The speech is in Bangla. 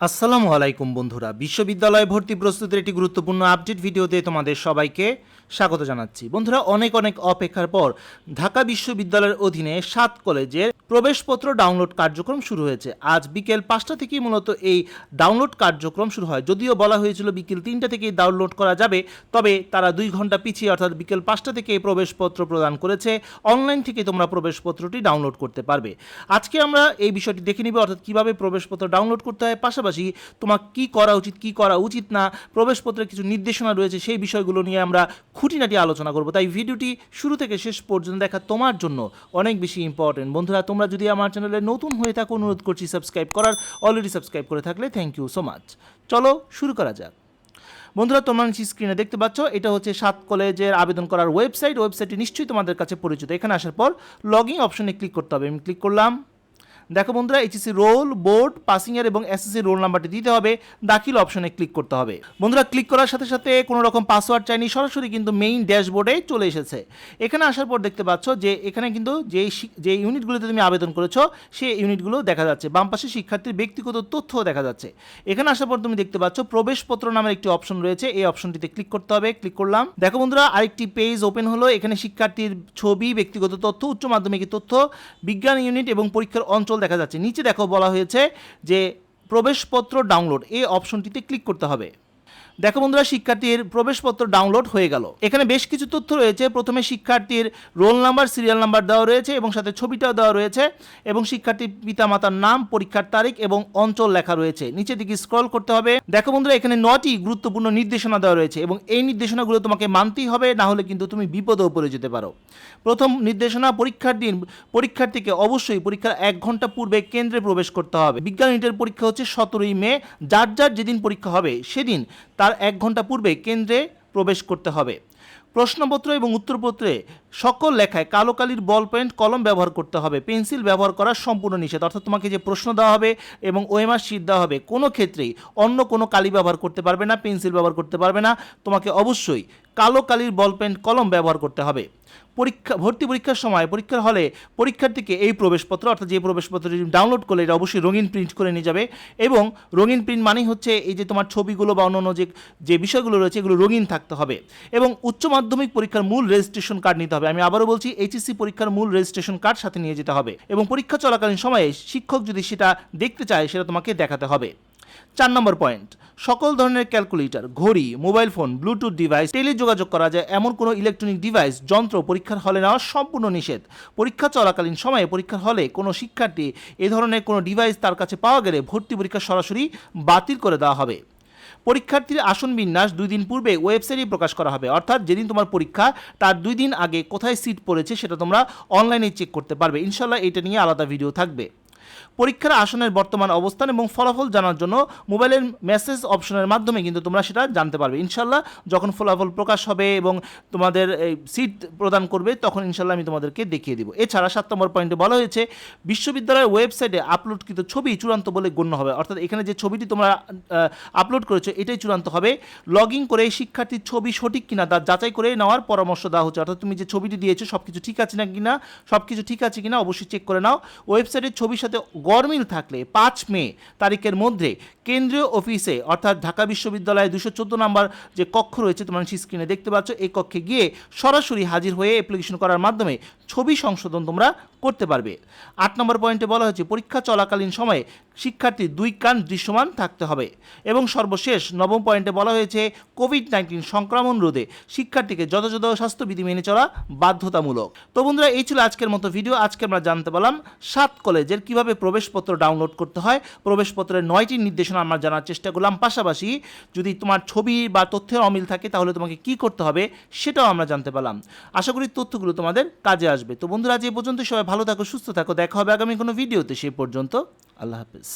আসসালামু আলাইকুম বন্ধুরা। বিশ্ববিদ্যালয় ভর্তি প্রস্তুতির একটি গুরুত্বপূর্ণ আপডেট ভিডিওতে তোমাদের সবাইকে স্বাগত জানাচ্ছি। বন্ধুরা, অনেক অনেক অপেক্ষার পর ঢাকা বিশ্ববিদ্যালয়ের অধীনে সাত কলেজের প্রবেশপত্র ডাউনলোড কার্যক্রম শুরু হয়েছে। আজ বিকেল পাঁচটা থেকেই মূলত এই ডাউনলোড কার্যক্রম শুরু হয়। যদিও বলা হয়েছিল বিকেল তিনটা থেকেই ডাউনলোড করা যাবে, তবে তারা দুই ঘণ্টা পিছিয়ে অর্থাৎ বিকেল পাঁচটা থেকে প্রবেশপত্র প্রদান করেছে। অনলাইন থেকে তোমরা প্রবেশপত্রটি ডাউনলোড করতে পারবে। আজকে আমরা এই বিষয়টি দেখে নিব, অর্থাৎ কীভাবে প্রবেশপত্র ডাউনলোড করতে হয়। পাশাপাশি তোমার কি করা উচিত, কি করা উচিত না, প্রবেশপত্রের কিছু নির্দেশনা রয়েছে, সেই বিষয়গুলো নিয়ে আমরা খুঁটিনাটি আলোচনা করব। তাই ভিডিওটি শুরু থেকে শেষ পর্যন্ত দেখা তোমার জন্য অনেক বেশি ইম্পর্টেন্ট বন্ধুরা, তোমরা যদি আমার চ্যানেলে নতুন হয়ে থাকো, অনুরোধ করছি সাবস্ক্রাইব করার অলরেডি সাবস্ক্রাইব করে থাকলে থ্যাংক ইউ সো মাচ চলো শুরু করা যাক। বন্ধুরা, তোমরা নিশ্চয়ই স্ক্রিনে দেখতে পাচ্ছ, এটা হচ্ছে সাত কলেজের আবেদন করার ওয়েবসাইট ওয়েবসাইটটি নিশ্চয়ই তোমাদের কাছে পরিচিত। এখানে আসার পর লগ ইন অপশনে ক্লিক করতে হবে। আমি ক্লিক করলাম। দেখো বন্ধুরা HSC roll board passing year এবং এসএসসি রোল নাম্বারটি দিতে হবে। দাখিল অপশনে ক্লিক করতে হবে। বন্ধুরা ক্লিক করার সাথে সাথে কোনো রকম পাসওয়ার্ড চাইনি, সরাসরি কিন্তু মেইন ড্যাশবোর্ডে চলে এসেছে। এখানে আসার পর দেখতে পাচ্ছ যে এখানে কিন্তু যে যে ইউনিটগুলোতে তুমি আবেদন করেছ, সেই ইউনিটগুলো দেখা যাচ্ছে। বাম পাশে শিক্ষার্থীর ব্যক্তিগত তথ্য দেখা যাচ্ছে। এখানে আসার পর তুমি দেখতে পাচ্ছ প্রবেশপত্র নামের একটি অপশন রয়েছে। এই অপশনটিতে ক্লিক করতে হবে। ক্লিক করলাম। দেখো বন্ধুরা, আরেকটি পেজ ওপেন হলো। এখানে শিক্ষার্থীর ছবি, ব্যক্তিগত তথ্য, উচ্চ মাধ্যমিকের তথ্য, বিজ্ঞান ইউনিট এবং পরীক্ষার অঞ্চল দেখা যাচ্ছে। নিচে দেখো বলা হয়েছে যে প্রবেশপত্র ডাউনলোড এই অপশনটিতে ক্লিক করতে হবে। দেখো বন্ধুরা, শিক্ষার্থীর প্রবেশপত্র ডাউনলোড হয়ে গেল। এখানে বেশ কিছু তথ্য রয়েছে। প্রথমে শিক্ষার্থীর রোল নাম্বার, সিরিয়াল নাম্বার দেওয়া রয়েছে এবং সাথে ছবিটাও দেওয়া রয়েছে এবং শিক্ষার্থীর পিতামাতার নাম, পরীক্ষার তারিখ এবং অঞ্চল লেখা রয়েছে। নিচের দিকে স্ক্রল করতে হবে। দেখো বন্ধুরা, এখানে নটি গুরুত্বপূর্ণ নির্দেশনা দেওয়া রয়েছে এবং এই নির্দেশনাগুলো তোমাকে মানতেই হবে, না হলে কিন্তু তুমি বিপদেও পড়ে যেতে পারো। প্রথম নির্দেশনা, পরীক্ষার দিন, পরীক্ষার্থীকে অবশ্যই পরীক্ষার এক ঘণ্টা পূর্বে কেন্দ্রে প্রবেশ করতে হবে। বিজ্ঞান ইউনিটের পরীক্ষা হচ্ছে সতেরোই মে। যার যার যেদিন পরীক্ষা হবে, সেদিন তার এক ঘণ্টা পূর্বে কেন্দ্রে প্রবেশ করতে হবে। প্রশ্নপত্র এবং উত্তরপত্রে সকল লেখায় কালো কালির বল পেন্ট কলম ব্যবহার করতে হবে। পেন্সিল ব্যবহার করা সম্পূর্ণ নিষেধ। অর্থাৎ তোমাকে যে প্রশ্ন দেওয়া হবে এবং ওয়েমার শীত দেওয়া হবে, কোনো ক্ষেত্রেই অন্য কোনো কালি ব্যবহার করতে পারবে না, পেন্সিল ব্যবহার করতে পারবে না। তোমাকে অবশ্যই কালো কালির বল পেন্ট কলম ব্যবহার করতে হবে। পরীক্ষা, ভর্তি পরীক্ষার সময়, পরীক্ষার হলে পরীক্ষার্থীকে এই প্রবেশপত্র, অর্থাৎ যে প্রবেশপত্রটি ডাউনলোড করলে, এটা অবশ্যই রঙিন প্রিন্ট করে নিয়ে যাবে। এবং রঙিন প্রিন্ট মানেই হচ্ছে এই যে তোমার ছবিগুলো বা অন্যান্য যে যে বিষয়গুলো রয়েছে, এগুলো রঙিন থাকতে হবে। এবং উচ্চ মাধ্যমিক পরীক্ষার মূল রেজিস্ট্রেশন কার্ড নিতে হবে। আমি আবারও বলছি এইচএসসি পরীক্ষার মূল রেজিস্ট্রেশন কার্ড সাথে নিয়ে যেতে হবে। এবং পরীক্ষা চলাকালীন সময়ে শিক্ষক যদি সেটা দেখতে চায়, সেটা তোমাকে দেখাতে হবে। চার নম্বর পয়েন্ট। সকল ধরনের ক্যালকুলেটর, ঘড়ি, মোবাইল ফোন, ব্লুটুথ ডিভাইস টেলি যোগাযোগ করা যায়। এমন কোনো ইলেকট্রনিক ডিভাইস, যন্ত্র পরীক্ষার হলে নেওয়া সম্পূর্ণ নিষেধ। পরীক্ষা চলাকালীন সময়ে পরীক্ষার হলে কোনো শিক্ষার্থী এ ধরনের কোনো ডিভাইস তার কাছে পাওয়া গেলে ভর্তি পরীক্ষা সরাসরি বাতিল করে দেওয়া হবে। পরীক্ষার্থীর আসন বিন্যাস দুই দিন পূর্বে ওয়েবসাইটে প্রকাশ করা হবে। অর্থাৎ যেদিন তোমার পরীক্ষা, তার দুই দিন আগে কোথায় সিট পড়েছে সেটা তোমরা অনলাইনে চেক করতে পারবে। ইনশাল্লাহ এটা নিয়ে আলাদা ভিডিও থাকবে। পরীক্ষার আসনের বর্তমান অবস্থান এবং ফলাফল জানার জন্য মোবাইলের মেসেজ অপশনের মাধ্যমে কিন্তু তোমরা সেটা জানতে পারবে। ইনশাল্লাহ যখন ফলাফল প্রকাশ হবে এবং তোমাদের সিট প্রদান করবে, তখন ইনশাল্লাহ আমি তোমাদেরকে দেখিয়ে দিব। এছাড়া সাত নম্বর পয়েন্টে বলা হয়েছে, বিশ্ববিদ্যালয়ের ওয়েবসাইটে আপলোডকৃত ছবি চূড়ান্ত বলে গণ্য হবে। অর্থাৎ এখানে যে ছবিটি তোমরা আপলোড করেছ, এটাই চূড়ান্ত হবে। লগ ইন করে শিক্ষার্থীর ছবি সঠিক কিনা তা যাচাই করে নেওয়ার পরামর্শ দেওয়া হচ্ছে। অর্থাৎ তুমি যে ছবিটি দিয়েছ সব কিছু ঠিক আছে না কিনা সব কিছু ঠিক আছে কিনা অবশ্যই চেক করে নাও। ওয়েবসাইটের ছবির সাথে গরমিল থাকলে পাঁচ মে তারিখের মধ্যে কেন্দ্রীয় অফিসে, অর্থাৎ ঢাকা বিশ্ববিদ্যালয়ে দুশো চোদ্দ নম্বর যে কক্ষ রয়েছে, তোমরা স্ক্রিনে দেখতে পাচ্ছ, এই কক্ষে গিয়ে সরাসরি হাজির হয়ে অ্যাপ্লিকেশন করার মাধ্যমে ছবি সংশোধন তোমরা করতে পারবে। আট নম্বর পয়েন্টে বলা হয়েছে, পরীক্ষা চলাকালীন সময়ে শিক্ষার্থীর দুই কান দৃশ্যমান থাকতে হবে। এবং সর্বশেষ নবম পয়েন্টে বলা হয়েছে কোভিড নাইন্টিন সংক্রমণ রোধে শিক্ষার্থীকে যথাযথ স্বাস্থ্যবিধি মেনে চলা বাধ্যতামূলক। তো বন্ধুরা, এই ছিল আজকের মতো ভিডিও। আজকে আমরা জানতে পারলাম সাত কলেজের কীভাবে প্রবেশপত্র ডাউনলোড করতে হয়। প্রবেশপত্রের নয়টি নির্দেশনা আমরা জানার চেষ্টা করলাম। পাশাপাশি যদি তোমার ছবি বা তথ্যের অমিল থাকে, তাহলে তোমাকে কি করতে হবে সেটাও আমরা জানতে পারলাম। আশা করি তথ্যগুলো তোমাদের কাজে আসবে। তো বন্ধুরা, আজ এই পর্যন্ত সবাই ভালো থাকো, সুস্থ থাকো। দেখা হবে আগামী কোনো ভিডিওতে। সেই পর্যন্ত আল্লাহ হাফিজ।